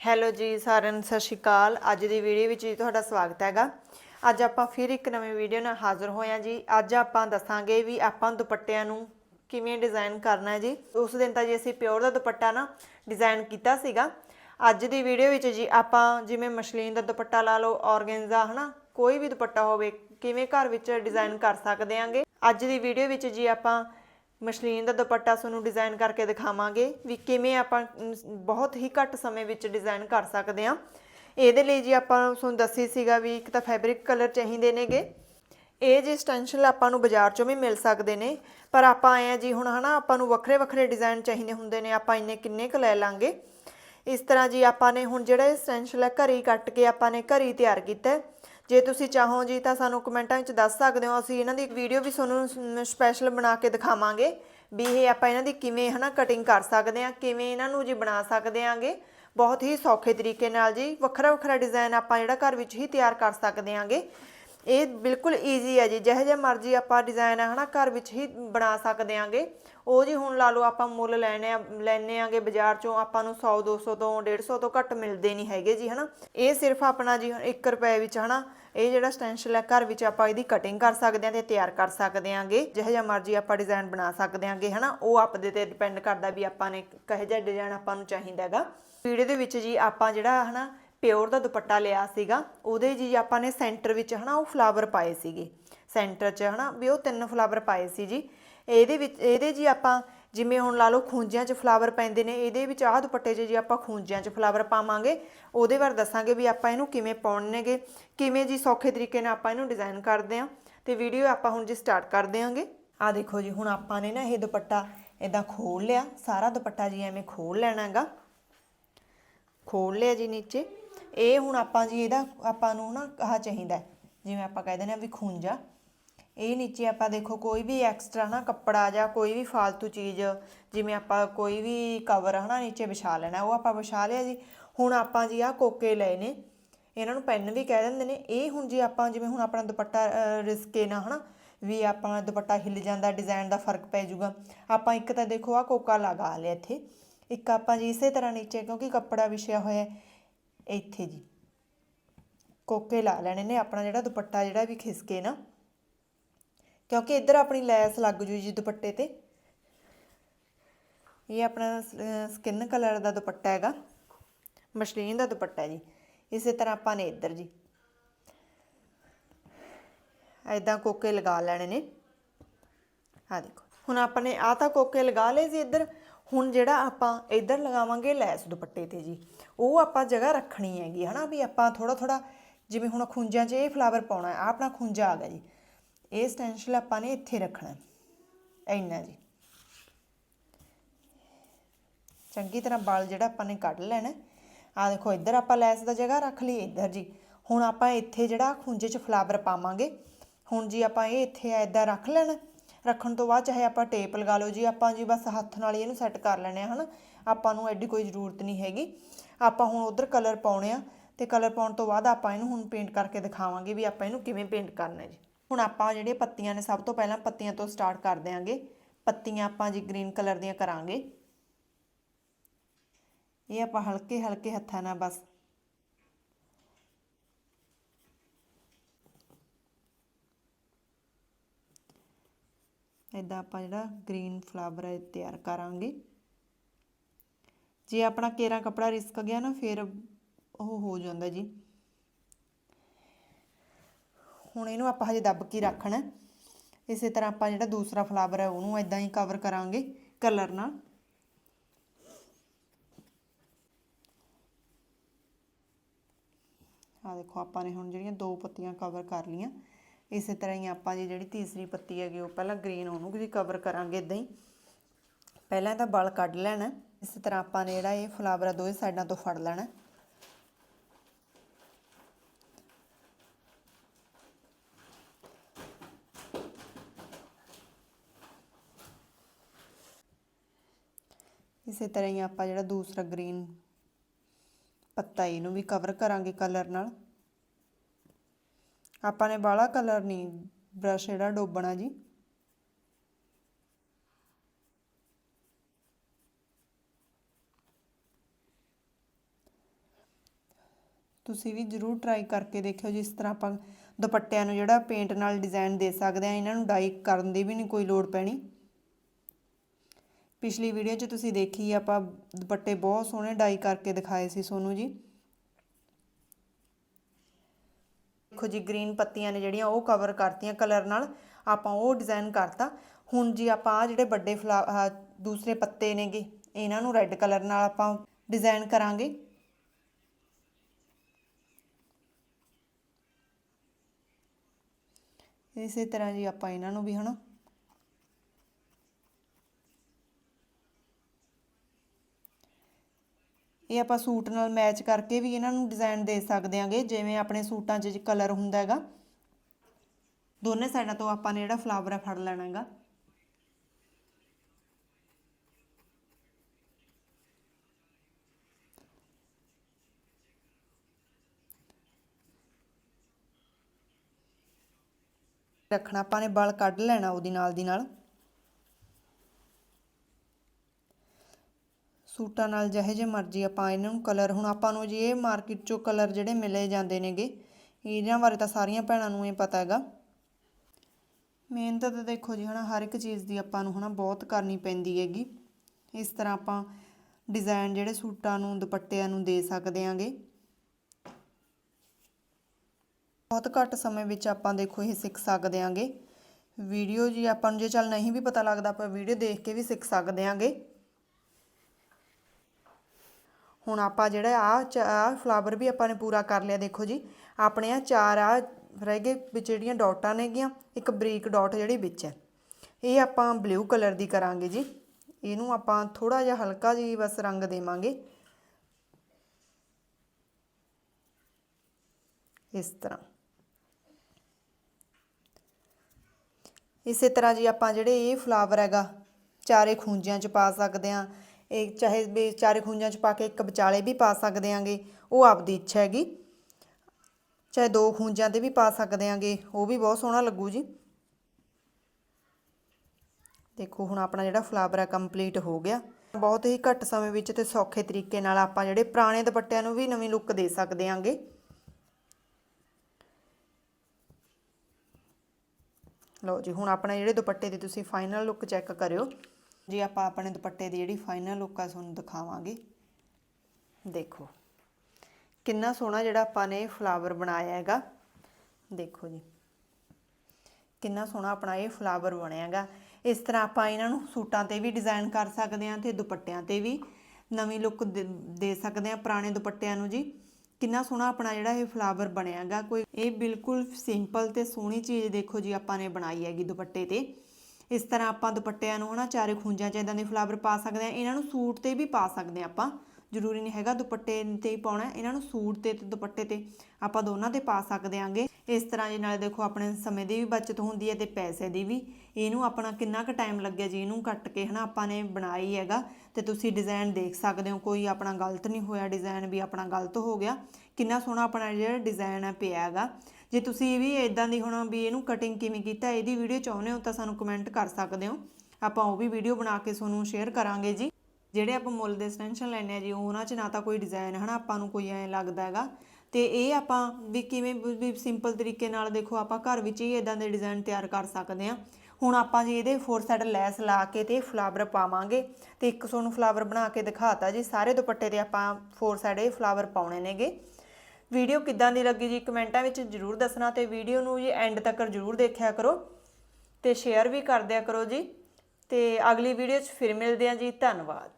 Hello ਜੀ ਸਾਰਿਆਂ ਨੂੰ ਸਤਿ ਸ਼੍ਰੀ ਅਕਾਲ। ਅੱਜ ਦੀ ਵੀਡੀਓ ਵਿੱਚ ਜੀ ਤੁਹਾਡਾ ਸਵਾਗਤ ਹੈਗਾ। ਅੱਜ ਆਪਾਂ ਫਿਰ ਇੱਕ ਨਵੀਂ ਵੀਡੀਓ ਨਾਲ ਹਾਜ਼ਰ ਹੋਏ ਹਾਂ ਜੀ। ਅੱਜ ਆਪਾਂ ਦੱਸਾਂਗੇ ਵੀ ਆਪਾਂ ਦੁਪੱਟਿਆਂ ਨੂੰ ਕਿਵੇਂ ਡਿਜ਼ਾਈਨ ਕਰਨਾ ਹੈ ਜੀ। ਉਸ ਦਿਨ ਤਾਂ ਜੀ ਅਸੀਂ ਪਿਓਰ ਦਾ ਦੁਪੱਟਾ ਨਾ ਡਿਜ਼ਾਈਨ ਕੀਤਾ ਸੀਗਾ। ਅੱਜ ਦੀ ਵੀਡੀਓ ਵਿੱਚ ਜੀ ਆਪਾਂ ਜਿਵੇਂ ਮਸ਼ਲੀਨ ਦਾ ਦੁਪੱਟਾ ਲਾ ਲਓ, ਔਰਗੈਂਜ਼ਾ ਹਨਾ, ਕੋਈ ਵੀ ਦੁਪੱਟਾ ਹੋਵੇ, ਕਿਵੇਂ ਘਰ ਵਿੱਚ ਡਿਜ਼ਾਈਨ ਕਰ ਸਕਦੇ ਆਂਗੇ ਅੱਜ ਦੀ ਵੀਡੀਓ ਵਿੱਚ ਜੀ ਆਪਾਂ ਮਸ਼ਲੀਨ ਦਾ ਦੁਪੱਟਾ ਤੁਹਾਨੂੰ ਡਿਜ਼ਾਈਨ ਕਰਕੇ ਦਿਖਾਵਾਂਗੇ ਵੀ ਕਿਵੇਂ ਆਪਾਂ ਅਮ, ਬਹੁਤ ਹੀ ਘੱਟ ਸਮੇਂ ਵਿੱਚ ਡਿਜ਼ਾਈਨ ਕਰ ਸਕਦੇ ਹਾਂ। ਇਹਦੇ ਲਈ ਜੀ ਆਪਾਂ ਤੁਹਾਨੂੰ ਦੱਸੀ ਸੀਗਾ ਵੀ ਇੱਕ ਤਾਂ ਫੈਬਰਿਕ ਕਲਰ ਚਾਹੀਦੇ ਨੇਗੇ। ਇਹ ਜੀ ਸਟੈਂਸ਼ਲ ਆਪਾਂ ਨੂੰ ਬਾਜ਼ਾਰ ਚੋਂ ਵੀ ਮਿਲ ਸਕਦੇ ਨੇ ਪਰ ਆਪਾਂ ਆਏ ਆ ਜੀ ਹੁਣ ਹਨਾ ਆਪਾਂ ਨੂੰ ਵੱਖਰੇ ਵੱਖਰੇ ਡਿਜ਼ਾਈਨ ਚਾਹੀਦੇ ਹੁੰਦੇ ਨੇ ਆਪਾਂ ਇੰਨੇ ਕਿੰਨੇ ਕੁ ਲੈ ਲਾਂਗੇ। ਇਸ ਤਰ੍ਹਾਂ ਜੀ ਆਪਾਂ ਨੇ ਹੁਣ ਜਿਹੜਾ ਇਹ ਸਟੈਂਸ਼ਲ ਹੈ ਘਰੀ ਕੱਟ ਕੇ ਆਪਾਂ ਨੇ ਘਰੀ ਤਿਆਰ ਕੀਤਾ ਹੈ। ਜੇ ਤੁਸੀਂ ਚਾਹੋ ਜੀ ਤਾਂ ਸਾਨੂੰ ਕਮੈਂਟਾਂ ਵਿੱਚ ਦੱਸ ਸਕਦੇ ਹੋ, ਅਸੀਂ ਇਹਨਾਂ ਦੀ ਇੱਕ ਵੀਡੀਓ ਵੀ ਤੁਹਾਨੂੰ ਸਪੈਸ਼ਲ ਬਣਾ ਕੇ ਦਿਖਾਵਾਂਗੇ ਵੀ ਇਹ ਆਪਾਂ ਇਹਨਾਂ ਦੀ ਕਿਵੇਂ ਹਨਾ ਕਟਿੰਗ ਕਰ ਸਕਦੇ ਹਾਂ, ਕਿਵੇਂ ਇਹਨਾਂ ਨੂੰ ਜੀ ਬਣਾ ਸਕਦੇ ਆਂਗੇ ਬਹੁਤ ਹੀ ਸੌਖੇ ਤਰੀਕੇ ਨਾਲ ਜੀ ਵੱਖਰਾ ਵੱਖਰਾ ਡਿਜ਼ਾਈਨ ਆਪਾਂ ਜਿਹੜਾ ਘਰ ਵਿੱਚ ਹੀ ਤਿਆਰ ਕਰ ਸਕਦੇ ਆਂਗੇ ਇਹ ਬਿਲਕੁਲ ਈਜ਼ੀ ਹੈ ਜੀ। ਜਿਹੋ ਜਿਹਾ ਮਰਜ਼ੀ ਆਪਾਂ ਡਿਜ਼ਾਈਨ ਹਨਾ, ਘਰ ਵਿੱਚ ਹੀ ਬਣਾ ਸਕਦੇ ਆਂਗੇ। ਉਹ ਜੀ ਹੁਣ ਲਾ ਲਓ, ਆਪਾਂ ਮੁੱਲ ਲੈਣੇ ਆ, ਲੈਣੇ ਆਂਗੇ ਬਾਜ਼ਾਰ ਚੋਂ, ਆਪਾਂ ਨੂੰ 100 200 ਤੋਂ 150 ਤੋਂ ਘੱਟ ਮਿਲਦੇ ਨਹੀਂ ਹੈਗੇ ਜੀ, ਹਨਾ। ਇਹ ਸਿਰਫ ਆਪਣਾ ਜੀ 1 ਰੁਪਏ ਵਿੱਚ, ਹਨਾ, ਇਹ ਜਿਹੜਾ ਸਟੈਂਸ਼ਲ ਹੈ ਘਰ ਵਿੱਚ ਆਪਾਂ ਇਹਦੀ ਕਟਿੰਗ ਕਰ ਸਕਦੇ ਹਾਂ ਤੇ ਤਿਆਰ ਕਰ ਸਕਦੇ ਆਂਗੇ। ਜਿਹੋ ਜਿਹਾ ਮਰਜ਼ੀ ਆਪਾਂ ਡਿਜ਼ਾਈਨ ਬਣਾ ਸਕਦੇ ਆਂਗੇ, ਹਨਾ। ਉਹ ਆਪਦੇ ਤੇ ਡਿਪੈਂਡ ਕਰਦਾ ਵੀ ਆਪਾਂ ਨੇ ਕਹੇ ਜਿਹਾ ਡਿਜ਼ਾਈਨ ਆਪਾਂ ਨੂੰ ਚਾਹੀਦਾ ਹੈਗਾ। ਵੀਡੀਓ ਦੇ ਵਿੱਚ ਜੀ ਆਪਾਂ ਜਿਹੜਾ, ਹਨਾ ਪਿਓਰ ਦਾ ਦੁਪੱਟਾ ਲਿਆ ਸੀਗਾ, ਉਹਦੇ ਜੀ ਆਪਾਂ ਨੇ ਸੈਂਟਰ ਵਿੱਚ ਹਨਾ ਉਹ ਫਲਾਵਰ ਪਾਏ ਸੀਗੇ। ਸੈਂਟਰ 'ਚ ਹਨਾ ਵੀ ਉਹ ਤਿੰਨ ਫਲਾਵਰ ਪਾਏ ਸੀ ਜੀ। ਇਹਦੇ ਵਿੱਚ, ਇਹਦੇ ਜੀ ਆਪਾਂ ਜਿਵੇਂ ਹੁਣ ਲਾ ਲਓ ਖੂੰਜਿਆਂ 'ਚ ਫਲਾਵਰ ਪੈਂਦੇ ਨੇ, ਇਹਦੇ ਵਿੱਚ ਆਹ ਦੁਪੱਟੇ 'ਚ ਜੀ ਆਪਾਂ ਖੂੰਜਿਆਂ 'ਚ ਫਲਾਵਰ ਪਾਵਾਂਗੇ। ਉਹਦੇ ਬਾਰੇ ਦੱਸਾਂਗੇ ਵੀ ਆਪਾਂ ਇਹਨੂੰ ਕਿਵੇਂ ਪਾਉਣੇਗੇ, ਕਿਵੇਂ ਜੀ ਸੌਖੇ ਤਰੀਕੇ ਨਾਲ ਆਪਾਂ ਇਹਨੂੰ ਡਿਜ਼ਾਈਨ ਕਰਦੇ ਆਂ ਤੇ ਵੀਡੀਓ ਆਪਾਂ ਹੁਣ ਜੀ ਸਟਾਰਟ ਕਰ ਦਿਆਂਗੇ। ਆ ਦੇਖੋ ਜੀ, ਹੁਣ ਆਪਾਂ ਨੇ ਨਾ ਇਹ ਦੁਪੱਟਾ ਇਦਾਂ ਖੋਲ ਲਿਆ। ਸਾਰਾ ਦੁਪੱਟਾ ਜੀ ਐਵੇਂ ਖੋਲ ਲੈਣਾ ਹੈਗਾ ਖੋਲ ਲਿਆ ਜੀ ਨੀਚੇ। ਇਹ ਹੁਣ ਆਪਾਂ ਜੀ ਇਹਦਾ ਆਪਾਂ ਨੂੰ ਨਾ ਆਹ ਚਾਹੀਦਾ ਹੈ, ਜਿਵੇਂ ਆਪਾਂ ਕਹਿੰਦੇ ਨੇ ਵੀ ਖੂੰਜਾ ਇਹ ਨੀਚੇ ਆਪਾਂ ਦੇਖੋ ਕੋਈ ਵੀ ਐਕਸਟਰਾ ਨਾ ਕੱਪੜਾ ਜਾਂ ਕੋਈ ਵੀ ਫालतू ਚੀਜ਼ ਜਿਵੇਂ ਆਪਾਂ ਕੋਈ ਵੀ ਕਵਰ ਹਨਾ ਨੀਚੇ ਵਿਛਾ ਲੈਣਾ ਉਹ ਆਪਾਂ ਵਿਛਾ ਲਿਆ ਜੀ। ਹੁਣ ਆਪਾਂ ਜੀ ਆਹ ਕੋਕੇ ਲਏ ਨੇ। ਇਹਨਾਂ ਨੂੰ ਪੈਨ ਵੀ ਕਹਿ ਦਿੰਦੇ ਨੇ। ਇਹ ਹੁਣ ਜੀ ਆਪਾਂ ਜਿਵੇਂ ਹੁਣ ਆਪਣਾ ਦੁਪੱਟਾ ਅਹ, ਰਿਸਕੇ ਨਾ ਹਨਾ ਵੀ ਆਪਣਾ ਦੁਪੱਟਾ ਹਿੱਲ ਜਾਂਦਾ ਡਿਜ਼ਾਈਨ ਦਾ ਫ਼ਰਕ ਪੈ ਜਾਊਗਾ। ਆਪਾਂ ਇੱਕ ਤਾਂ ਦੇਖੋ ਆ ਕੋਕਾ ਲਗਾ ਲਿਆ ਇੱਥੇ। ਇੱਕ ਆਪਾਂ ਜੀ ਇਸੇ ਤਰ੍ਹਾਂ ਨੀਚੇ ਕਿਉਂਕਿ ਕੱਪੜਾ ਵਿਛਿਆ ਹੋਇਆ ਹੈ, ਇੱਥੇ ਜੀ। ਕੋਕੇ ਲਾ ਲੈਣੇ ਨੇ, ਆਪਣਾ ਜਿਹੜਾ ਦੁਪੱਟਾ ਜਿਹੜਾ ਵੀ ਖਿਸਕੇ ਨਾ। ਕਿਉਂਕਿ ਇੱਧਰ ਆਪਣੀ ਲੈਸ ਲੱਗ ਜੂ ਜੀ ਦੁਪੱਟੇ ਤੇ। ਇਹ ਆਪਣਾ ਸਕਿਨ ਕਲਰ ਦਾ ਦੁਪੱਟਾ ਹੈਗਾ। ਮਸ਼ਲੀਨ ਦਾ ਦੁਪੱਟਾ ਜੀ। ਇਸੇ ਤਰ੍ਹਾਂ ਆਪਾਂ ਨੇ ਇੱਧਰ ਜੀ। ਐਦਾਂ ਕੋਕੇ ਲਗਾ ਲੈਣੇ ਨੇ। ਆ ਦੇਖੋ। ਹੁਣ ਆਪਾਂ ਨੇ ਆ ਤਾਂ ਕੋਕੇ ਲਗਾ ਲਏ ਸੀ ਇੱਧਰ। ਹੁਣ ਜਿਹੜਾ ਆਪਾਂ ਇੱਧਰ ਲਗਾਵਾਂਗੇ ਲੈਸ ਦੁਪੱਟੇ ਤੇ ਜੀ, ਉਹ ਆਪਾਂ ਜਗ੍ਹਾ ਰੱਖਣੀ ਹੈਗੀ, ਹਨਾ ਵੀ ਆਪਾਂ ਥੋੜਾ ਥੋੜਾ ਜਿਵੇਂ ਹੁਣ ਖੁੰਝਾਂ 'ਚ ਇਹ ਫਲਾਵਰ ਪਾਉਣਾ ਹੈ ਆਹ ਆਪਣਾ ਖੁੰਝਾ ਆ ਗਿਆ ਜੀ। ਇਹ ਸਟੈਂਸ਼ਲ ਆਪਾਂ ਨੇ ਇੱਥੇ ਰੱਖਣਾ, ਇੰਨਾ ਜੀ। ਚੰਗੀ ਤਰ੍ਹਾਂ ਬਲ ਜਿਹੜਾ ਆਪਾਂ ਨੇ ਕੱਢ ਲੈਣਾ ਆ ਦੇਖੋ ਇੱਧਰ ਆਪਾਂ ਲੈਸ ਦਾ ਜਗ੍ਹਾ ਰੱਖ ਲਈ, ਇੱਧਰ ਜੀ। ਹੁਣ ਆਪਾਂ ਇੱਥੇ ਜਿਹੜਾ ਖੁੰਝੇ 'ਚ ਫਲਾਵਰ ਪਾਵਾਂਗੇ, ਹੁਣ ਜੀ ਆਪਾਂ ਇਹ ਇੱਥੇ ਐਦਾਂ ਰੱਖ ਲੈਣਾ। ਰੱਖਣ ਤੋਂ ਬਾਅਦ ਚਾਹੇ ਆਪਾਂ ਟੇਪ ਲਗਾ ਲਓ ਜੀ, ਆਪਾਂ ਜੀ ਬਸ ਹੱਥ ਨਾਲ ਹੀ ਇਹਨੂੰ ਸੈੱਟ ਕਰ ਲੈਣੇ ਆ ਹਨਾ? ਆਪਾਂ ਨੂੰ ਐਡੀ ਕੋਈ ਜ਼ਰੂਰਤ ਨਹੀਂ ਹੈਗੀ। ਆਪਾਂ ਹੁਣ ਉਧਰ ਕਲਰ ਪਾਉਣੇ ਆ ਤੇ ਕਲਰ ਪਾਉਣ ਤੋਂ ਬਾਅਦ ਆਪਾਂ ਇਹਨੂੰ ਹੁਣ ਪੇਂਟ ਕਰਕੇ ਦਿਖਾਵਾਂਗੇ ਵੀ ਆਪਾਂ ਇਹਨੂੰ ਕਿਵੇਂ ਪੇਂਟ ਕਰਨਾ ਜੀ। ਹੁਣ ਆਪਾਂ ਜਿਹੜੀਆਂ ਪੱਤੀਆਂ ਨੇ, ਸਭ ਤੋਂ ਪਹਿਲਾਂ ਪੱਤੀਆਂ ਤੋਂ ਸਟਾਰਟ ਕਰ ਦਿਆਂਗੇ। ਪੱਤੀਆਂ ਆਪਾਂ ਜੀ ਗ੍ਰੀਨ ਕਲਰ ਦੀਆਂ ਕਰਾਂਗੇ। ਇਹ ਆਪਾਂ ਹਲਕੇ ਹਲਕੇ ਹੱਥਾਂ ਨਾਲ ਬਸ ਇਦਾਂ ਆਪਾਂ ਜਿਹੜਾ ਗ੍ਰੀਨ ਫਲਾਵਰ ਹੈ ਤਿਆਰ ਕਰਾਂਗੇ। ਜੇ ਆਪਣਾ ਕੇਰਾ ਕਪੜਾ ਰਿਸਕ ਗਿਆ ਨਾ, ਫਿਰ ਉਹ ਹੋ ਜਾਂਦਾ ਜੀ। ਹੁਣ ਇਹਨੂੰ ਆਪਾਂ ਹਜੇ ਦੱਬ ਕੇ ਰੱਖਣਾ। ਇਸੇ ਤਰ੍ਹਾਂ ਆਪਾਂ ਜਿਹੜਾ ਦੂਸਰਾ ਫਲਾਵਰ ਹੈ, ਉਹਨੂੰ ਇਦਾਂ ਹੀ ਕਵਰ ਕਰਾਂਗੇ ਕਲਰ ਨਾਲ। ਆ ਦੇਖੋ, ਆਪਾਂ ਨੇ ਹੁਣ ਜਿਹੜੀਆਂ ਦੋ ਪੱਤੀਆਂ ਕਵਰ ਕਰ ਲੀਆਂ ਇਸੇ ਤਰ੍ਹਾਂ ਹੀ ਆਪਾਂ ਜੀ ਜਿਹੜੀ ਤੀਸਰੀ ਪੱਤੀ ਹੈਗੀ, ਉਹ ਪਹਿਲਾਂ ਗ੍ਰੀਨ ਉਹਨੂੰ ਵੀ ਕਵਰ ਕਰਾਂਗੇ ਇਦਾਂ ਹੀ। ਪਹਿਲਾਂ ਇਹਦਾ ਬਲ ਕੱਢ ਲੈਣਾ, ਇਸੇ ਤਰ੍ਹਾਂ ਆਪਾਂ ਨੇ ਜਿਹੜਾ ਇਹ ਫਲਾਵਰ ਆ ਦੋਵੇਂ ਸਾਈਡਾਂ ਤੋਂ ਫੜ ਲੈਣਾ। ਇਸੇ ਤਰ੍ਹਾਂ ਹੀ ਆਪਾਂ ਜਿਹੜਾ ਦੂਸਰਾ ਗ੍ਰੀਨ ਪੱਤਾ ਇਹਨੂੰ ਵੀ ਕਵਰ ਕਰਾਂਗੇ ਕਲਰ ਨਾਲ। ਆਪਾਂ ਨੇ ਬਾਹਲਾ ਕਲਰ ਨਹੀਂ ਬ੍ਰਸ਼ ਜਿਹੜਾ ਡੋਬਣਾ ਜੀ। ਤੁਸੀਂ ਵੀ ਜਰੂਰ ਟਰਾਈ ਕਰਕੇ ਦੇਖਿਓ ਜਿਸ ਤਰ੍ਹਾਂ ਆਪਾਂ ਦੁਪੱਟਿਆਂ ਨੂੰ ਜਿਹੜਾ ਪੇਂਟ ਨਾਲ ਡਿਜ਼ਾਈਨ ਦੇ ਸਕਦੇ ਆ ਇਹਨਾਂ ਨੂੰ ਡਾਈ ਕਰਨ ਦੀ ਵੀ ਨਹੀਂ ਕੋਈ ਲੋੜ ਪੈਣੀ। ਪਿਛਲੀ ਵੀਡੀਓ 'ਚ ਤੁਸੀਂ ਦੇਖੀ ਆਪਾਂ ਦੁਪੱਟੇ ਬਹੁਤ ਸੋਹਣੇ ਡਾਈ ਕਰਕੇ ਦਿਖਾਏ ਸੀ ਸੋਨੂੰ ਜੀ। ਦੇਖੋ ਜੀ ਗ੍ਰੀਨ ਪੱਤੀਆਂ ਨੇ ਜਿਹੜੀਆਂ ਉਹ ਕਵਰ ਕਰਤੀਆਂ ਕਲਰ ਨਾਲ, ਆਪਾਂ ਉਹ ਡਿਜ਼ਾਈਨ ਕਰਤਾ। ਹੁਣ ਜੀ ਆਪਾਂ ਆ ਜਿਹੜੇ ਵੱਡੇ ਫਲਾ ਦੂਸਰੇ ਪੱਤੇ ਨੇਗੇ, ਇਹਨਾਂ ਨੂੰ ਰੈੱਡ ਕਲਰ ਨਾਲ ਆਪਾਂ ਡਿਜ਼ਾਈਨ ਕਰਾਂਗੇ। ਇਸੇ ਤਰ੍ਹਾਂ ਜੀ ਆਪਾਂ ਇਹਨਾਂ ਨੂੰ ਵੀ ਹਨਾ ਇਹ ਆਪਾਂ ਸੂਟ ਨਾਲ ਮੈਚ ਕਰਕੇ ਵੀ ਇਹਨਾਂ ਨੂੰ ਡਿਜ਼ਾਈਨ ਦੇ ਸਕਦੇ ਆਂਗੇ, ਜਿਵੇਂ ਆਪਣੇ ਸੂਟਾਂ 'ਚ ਕਲਰ ਹੁੰਦਾ ਹੈਗਾ। ਦੋਨੇ ਸਾਈਡਾਂ ਤੋਂ ਆਪਾਂ ਨੇ ਜਿਹੜਾ ਫਲਾਵਰ ਹੈ ਫੜ ਲੈਣਾ ਹੈਗਾ। ਰੱਖਣਾ ਆਪਾਂ ਨੇ ਬਲ ਕੱਢ ਲੈਣਾ ਉਹਦੀ ਨਾਲ ਦੀ ਨਾਲ। ਸੂਟਾਂ ਨਾਲ ਜਿਹੇ ਜੇ ਮਰਜ਼ੀ ਆਪਾਂ ਇਹਨਾਂ ਨੂੰ ਕਲਰ ਹੁਣ ਆਪਾਂ ਨੂੰ ਜੀ ਇਹ ਮਾਰਕੀਟ ਚੋਂ ਕਲਰ ਜਿਹੜੇ ਮਿਲੇ ਜਾਂਦੇ ਨੇਗੇ, ਇਹਨਾਂ ਬਾਰੇ ਤਾਂ ਸਾਰੀਆਂ ਭੈਣਾਂ ਨੂੰ ਇਹ ਪਤਾ ਹੈਗਾ। ਮਿਹਨਤ ਤਾਂ ਦੇਖੋ ਜੀ ਹਨਾ, ਹਰ ਇੱਕ ਚੀਜ਼ ਦੀ ਆਪਾਂ ਨੂੰ ਹਨਾ ਬਹੁਤ ਕਰਨੀ ਪੈਂਦੀ ਹੈਗੀ। ਇਸ ਤਰ੍ਹਾਂ ਆਪਾਂ ਡਿਜ਼ਾਈਨ ਜਿਹੜੇ ਸੂਟਾਂ ਨੂੰ, ਦੁਪੱਟਿਆਂ ਨੂੰ ਦੇ ਸਕਦੇ ਆਂਗੇ। ਬਹੁਤ ਘੱਟ ਸਮੇਂ ਵਿੱਚ ਆਪਾਂ ਦੇਖੋ ਇਹ ਸਿੱਖ ਸਕਦੇ ਆਂਗੇ। ਵੀਡੀਓ ਜੀ ਆਪਾਂ ਨੂੰ ਜੇ ਚੱਲ ਨਹੀਂ ਵੀ ਪਤਾ ਲੱਗਦਾ, ਆਪਾਂ ਵੀਡੀਓ ਦੇਖ ਕੇ ਵੀ ਸਿੱਖ ਸਕਦੇ ਆਂਗੇ। ਹੁਣ ਆਪਾਂ ਜਿਹੜਾ ਆ ਆ ਫਲਾਵਰ ਵੀ ਆਪਾਂ ਨੇ ਪੂਰਾ ਕਰ ਲਿਆ, ਦੇਖੋ ਜੀ। ਆਪਣੇ ਆ ਚਾਰ ਆ ਰਹਿ ਗਏ ਵਿੱਚ ਜਿਹੜੀਆਂ ਡਾਟਾਂ ਨੇਗੀਆਂ ਇੱਕ ਬਰੀਕ ਡਾਟ ਜਿਹੜੀ ਵਿੱਚ ਹੈ। ਇਹ ਆਪਾਂ ਬਲੂ ਕਲਰ ਦੀ ਕਰਾਂਗੇ ਜੀ। ਇਹਨੂੰ ਆਪਾਂ ਥੋੜਾ ਜਿਹਾ ਹਲਕਾ ਜੀ ਬਸ ਰੰਗ ਦੇਵਾਂਗੇ। ਇਸ ਤਰ੍ਹਾਂ। ਇਸੇ ਤਰ੍ਹਾਂ ਜੀ ਆਪਾਂ ਜਿਹੜੇ ਇਹ ਫਲਾਵਰ ਹੈਗਾ, ਚਾਰੇ ਖੂੰਜਿਆਂ 'ਚ ਪਾ ਸਕਦੇ ਆ ਇਹ ਚਾਹੇ ਵੀ ਚਾਰੇ ਖੂੰਜਾਂ 'ਚ ਪਾ ਕੇ ਇੱਕ ਵਿਚਾਲੇ ਵੀ ਪਾ ਸਕਦੇ ਆਂਗੇ, ਉਹ ਆਪਦੀ ਇੱਛਾ ਹੈਗੀ। ਚਾਹੇ ਦੋ ਖੂੰਜਾਂ ਤੇ ਵੀ ਪਾ ਸਕਦੇ ਆਂਗੇ, ਉਹ ਵੀ ਬਹੁਤ ਸੋਹਣਾ ਲੱਗੂ ਜੀ। ਦੇਖੋ, ਹੁਣ ਆਪਣਾ ਜਿਹੜਾ ਫਲਾਵਰ ਹੈ ਕੰਪਲੀਟ ਹੋ ਗਿਆ। ਬਹੁਤ ਹੀ ਘੱਟ ਸਮੇਂ ਵਿੱਚ ਤੇ ਸੌਖੇ ਤਰੀਕੇ ਨਾਲ ਆਪਾਂ ਜਿਹੜੇ ਪੁਰਾਣੇ ਦੁਪੱਟਿਆਂ ਨੂੰ ਵੀ ਨਵੀਂ ਲੁੱਕ ਦੇ ਸਕਦੇ ਆਂਗੇ। ਲਓ ਜੀ, ਹੁਣ ਆਪਣਾ ਜਿਹੜੇ ਦੁਪੱਟੇ ਦੀ ਤੁਸੀਂ ਫਾਈਨਲ ਲੁੱਕ ਚੈੱਕ ਕਰਿਓ। ਜੀ ਆਪਾਂ ਆਪਣੇ ਦੁਪੱਟੇ ਦੀ ਜਿਹੜੀ ਫਾਈਨਲ ਲੁੱਕ ਆ ਤੁਹਾਨੂੰ ਦਿਖਾਵਾਂਗੇ। ਦੇਖੋ, ਕਿੰਨਾ ਸੋਹਣਾ ਜਿਹੜਾ ਆਪਾਂ ਨੇ ਫਲਾਵਰ ਬਣਾਇਆ ਹੈਗਾ। ਦੇਖੋ ਜੀ, ਕਿੰਨਾ ਸੋਹਣਾ ਆਪਣਾ ਇਹ ਫਲਾਵਰ ਬਣਿਆ ਹੈਗਾ। ਇਸ ਤਰ੍ਹਾਂ ਆਪਾਂ ਇਹਨਾਂ ਨੂੰ ਸੂਟਾਂ ਤੇ ਵੀ ਡਿਜ਼ਾਈਨ ਕਰ ਸਕਦੇ ਹਾਂ ਤੇ ਦੁਪੱਟਿਆਂ ਤੇ ਵੀ ਨਵੀਂ ਲੁੱਕ ਦੇ ਸਕਦੇ ਹਾਂ ਪੁਰਾਣੇ ਦੁਪੱਟਿਆਂ ਨੂੰ ਜੀ। ਕਿੰਨਾ ਸੋਹਣਾ ਆਪਣਾ ਜਿਹੜਾ ਇਹ ਫਲਾਵਰ ਬਣਿਆ ਹੈਗਾ। ਕੋਈ ਇਹ ਬਿਲਕੁਲ ਸਿੰਪਲ ਤੇ ਸੋਹਣੀ ਚੀਜ਼ ਦੇਖੋ ਜੀ ਆਪਾਂ ਨੇ ਬਣਾਈ ਹੈਗੀ ਦੁਪੱਟੇ ਤੇ। ਇਸ ਤਰ੍ਹਾਂ ਆਪਾਂ ਦੁਪੱਟਿਆਂ ਨੂੰ ਹਨਾ, ਚਾਰੇ ਖੂੰਜਾਂ 'ਚ ਇਦਾਂ ਦੇ ਫਲਾਵਰ ਪਾ ਸਕਦੇ ਆ ਇਹਨਾਂ ਨੂੰ ਸੂਟ ਤੇ ਵੀ ਪਾ ਸਕਦੇ ਆ ਆਪਾਂ। ਜ਼ਰੂਰੀ ਨਹੀਂ ਹੈਗਾ ਦੁਪੱਟੇ ਤੇ ਹੀ ਪਾਉਣਾ ਇਹਨਾਂ ਨੂੰ ਸੂਟ ਤੇ ਤੇ ਦੁਪੱਟੇ ਤੇ ਆਪਾਂ ਦੋਨਾਂ ਤੇ ਪਾ ਸਕਦੇ ਆਂਗੇ ਇਸ ਤਰ੍ਹਾਂ ਦੇ ਨਾਲ ਦੇਖੋ ਆਪਣੇ ਸਮੇਂ ਦੀ ਵੀ ਬਚਤ ਹੁੰਦੀ ਹੈ ਤੇ ਪੈਸੇ ਦੀ ਵੀ। ਇਹਨੂੰ ਆਪਣਾ ਕਿੰਨਾ ਕੁ ਟਾਈਮ ਲੱਗਿਆ ਜੀ? ਇਹਨੂੰ ਕੱਟ ਕੇ ਹਨਾ ਆਪਾਂ ਨੇ ਬਣਾਈ ਹੈਗਾ। ਤੇ ਤੁਸੀਂ ਡਿਜ਼ਾਈਨ ਦੇਖ ਸਕਦੇ ਹੋ। ਕੋਈ ਆਪਣਾ ਗਲਤ ਨਹੀਂ ਹੋਇਆ। ਡਿਜ਼ਾਈਨ ਵੀ ਆਪਣਾ ਗਲਤ ਹੋ ਗਿਆ। ਕਿੰਨਾ ਸੋਹਣਾ ਆਪਣਾ ਜਿਹੜਾ ਡਿਜ਼ਾਈਨ ਹੈ ਪਿਆ ਹੈਗਾ। ਜੇ ਤੁਸੀਂ ਵੀ ਇਦਾਂ ਦੀ ਹੁਣ ਵੀ ਇਹਨੂੰ ਕਟਿੰਗ ਕਿਵੇਂ ਕੀਤਾ, ਇਹਦੀ ਵੀਡੀਓ ਚਾਹੁੰਦੇ ਹੋ ਤਾਂ ਸਾਨੂੰ ਕਮੈਂਟ ਕਰ ਸਕਦੇ ਹੋ। ਆਪਾਂ ਉਹ ਵੀ ਵੀਡੀਓ ਬਣਾ ਕੇ ਤੁਹਾਨੂੰ ਸ਼ੇਅਰ ਕਰਾਂਗੇ ਜੀ। ਜਿਹੜੇ ਆਪਾਂ ਮੁੱਲ ਦੇ ਐਕਸਟੈਂਸ਼ਨ ਲੈਣੇ ਆ ਜੀ, ਉਹਨਾਂ 'ਚ ਨਾ ਤਾਂ ਕੋਈ ਡਿਜ਼ਾਈਨ ਹਨਾ, ਆਪਾਂ ਨੂੰ ਕੋਈ ਐ ਲੱਗਦਾ ਹੈਗਾ। ਤੇ ਇਹ ਆਪਾਂ ਵੀ ਕਿਵੇਂ ਵੀ ਸਿੰਪਲ ਤਰੀਕੇ ਨਾਲ ਦੇਖੋ, ਆਪਾਂ ਘਰ ਵਿੱਚ ਹੀ ਇਦਾਂ ਦੇ ਡਿਜ਼ਾਈਨ ਤਿਆਰ ਕਰ ਸਕਦੇ ਆ ਹੁਣ ਆਪਾਂ ਜੀ ਇਹਦੇ ਫੋਰ ਸਾਈਡ ਲੈਸ ਲਾ ਕੇ ਤੇ ਫਲਾਵਰ ਪਾਵਾਂਗੇ, ਤੇ ਇੱਕ ਤੁਹਾਨੂੰ ਫਲਾਵਰ ਬਣਾ ਕੇ ਦਿਖਾਤਾ ਜੀ, ਸਾਰੇ ਦੁਪੱਟੇ ਤੇ ਆਪਾਂ ਫੋਰ ਸਾਈਡ ਇਹ ਫਲਾਵਰ ਪਾਉਣੇ ਨੇਗੇ। ਵੀਡੀਓ ਕਿੱਦਾਂ ਦੀ ਲੱਗੀ ਜੀ ਕਮੈਂਟਾਂ ਵਿੱਚ ਜਰੂਰ ਦੱਸਣਾ ਤੇ ਵੀਡੀਓ ਨੂੰ ਜੀ ਐਂਡ ਤੱਕ ਜਰੂਰ ਦੇਖਿਆ ਕਰੋ ਤੇ ਸ਼ੇਅਰ ਵੀ ਕਰ ਦਿਆ ਕਰੋ ਜੀ ਤੇ ਅਗਲੀ ਵੀਡੀਓ 'ਚ ਫਿਰ ਮਿਲਦੇ ਹਾਂ ਜੀ, ਧੰਨਵਾਦ।